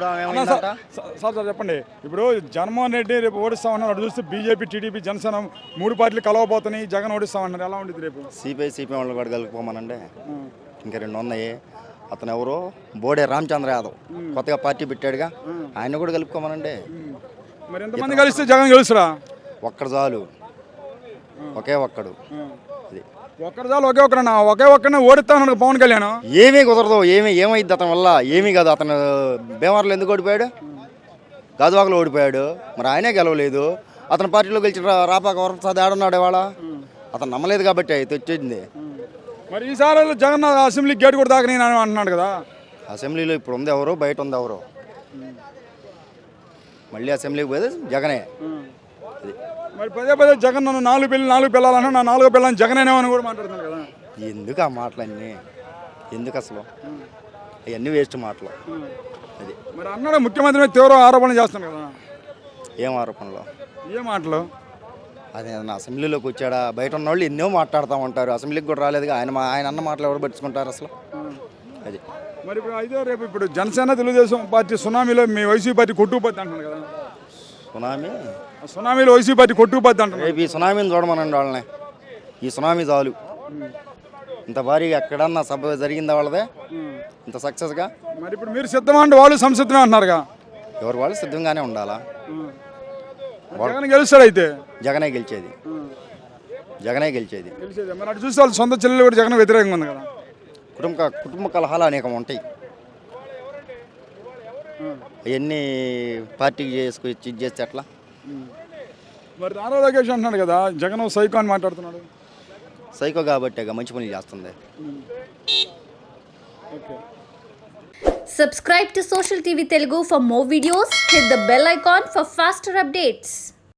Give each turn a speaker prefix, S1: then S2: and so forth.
S1: Sir sir చెప్పండి. ఇప్పుడు జగన్మోహన్ రెడ్డి రేపు ఓడిస్తామన్నారు అటు చూస్తే బీజేపీ టీడీపీ జనసేన మూడు పార్టీలు కలవబోతున్నాయి. జగన్ ఓడిస్తామన్నారు ఎలా ఉండేది రేపు?
S2: సిపిఐ సిపిఐ వాళ్ళు కూడా కలుపుకోమనండి. ఇంకా రెండు ఉన్నాయి. అతను ఎవరు? బోడే రామచంద్ర యాదవ్. కొత్తగా పార్టీ పెట్టాడుగా. ఆయన కూడా కలుపుకోమనండి.
S1: మరి ఎంతమంది కలిస్తే జగన్ గెలుస్తురా
S2: ఒక్కడు చాలు. ఒకే ఒక్కడు.
S1: చాలు ఒకే ఒక్కరన్నా ఒకే ఒక్కరినే ఓడిస్తానన్నాడు పవన్ కళ్యాణ్.
S2: ఏమీ కుదరదు ఏమీ ఏమైంది అతని వల్ల? ఏమీ కాదు అతను భీమవరంలో ఎందుకు ఓడిపోయాడు? గాజువాకలో ఓడిపోయాడు. మరి ఆయనే గెలవలేదు. అతని పార్టీలో గెలిచిన రాపాక వరప్రసాద్ ఆడున్నాడు ఇవాళ. అతను నమ్మలేదు కాబట్టి అయితే వచ్చింది
S1: మరి ఈసారి జగన్ అసెంబ్లీ గేట్ కూడా దాకా నేను అంటున్నాడు కదా.
S2: అసెంబ్లీలో ఇప్పుడు ఉంది ఎవరు బయట ఉంది ఎవరు. మళ్ళీ అసెంబ్లీకి పోయేది జగనే.
S1: మరి పదే పదే జగన్ నన్ను నాలుగు పిల్లలు నాలుగు పిల్లలను నా నాలుగో పిల్లని జగనేమో అని కూడా మాట్లాడుతున్నాడు కదా.
S2: ఎందుకు ఆ మాటలన్నీ ఎందుకు అసలు? అవన్నీ వేస్ట్ మాటలు. అది.
S1: మరి అన్నాడు ముఖ్యమంత్రి మీద తీవ్ర ఆరోపణలు చేస్తున్నాడు కదా.
S2: ఏం ఆరోపణలు?
S1: ఏ మాటలు?
S2: అదే నా అసెంబ్లీలోకి వచ్చాడా? బయట ఉన్న వాళ్ళు ఎన్నో మాట్లాడుతూ ఉంటారు అసెంబ్లీకి కూడా రాలేదుగా ఆయన మా- ఆయన అన్న మాటలు ఎవరు పట్టించుకుంటారు అసలు? అది.
S1: మరి ఇప్పుడు అయితే రేపు ఇప్పుడు జనసేన తెలుగుదేశం పార్టీ సునామీలో మీ వైసీపీ పార్టీ కొట్టుకుపోద్ది అంటున్నారు కదా.
S2: సునామీ?
S1: సునామీలో వైసీపీ పార్టీ కొట్టుకుపోద్ది
S2: రేపు ఈ సునామీని చూడమనండి వాళ్ళని. ఈ సునామీ చాలు. ఇంత భారీగా ఎక్కడన్నా సభ జరిగిందా వాళ్ళదే? ఇంత సక్సెస్గా?
S1: మరి ఇప్పుడు మీరు సిద్ధమా అంటే వాళ్ళు సంసిద్ధమే అంటున్నారుగా.
S2: ఎవరు వాళ్ళు సిద్ధంగానే ఉండాలా?
S1: జగన్ గెలుస్తాడు అయితే.
S2: జగనే గెలిచేది. జగనే గెలిచేది.
S1: గెలిచేది. మరి అటు చూస్తే వాళ్ళు సొంత చెల్లెలు కూడా జగన్ వ్యతిరేకంగా ఉంది కదా.
S2: కుటుంబ కుటుంబ కలహాలు అనేకం ఉంటాయి. అవన్నీ పార్టీకి ఇది చేస్తే ఎట్లా?
S1: మరి కదా జగన్ సైకో అని మాట్లాడుతున్నాడు.
S2: సైకో కాబట్టి మంచి పనులు చేస్తుంది.
S3: Subscribe to social TV Telugu for more videos hit the bell icon for faster updates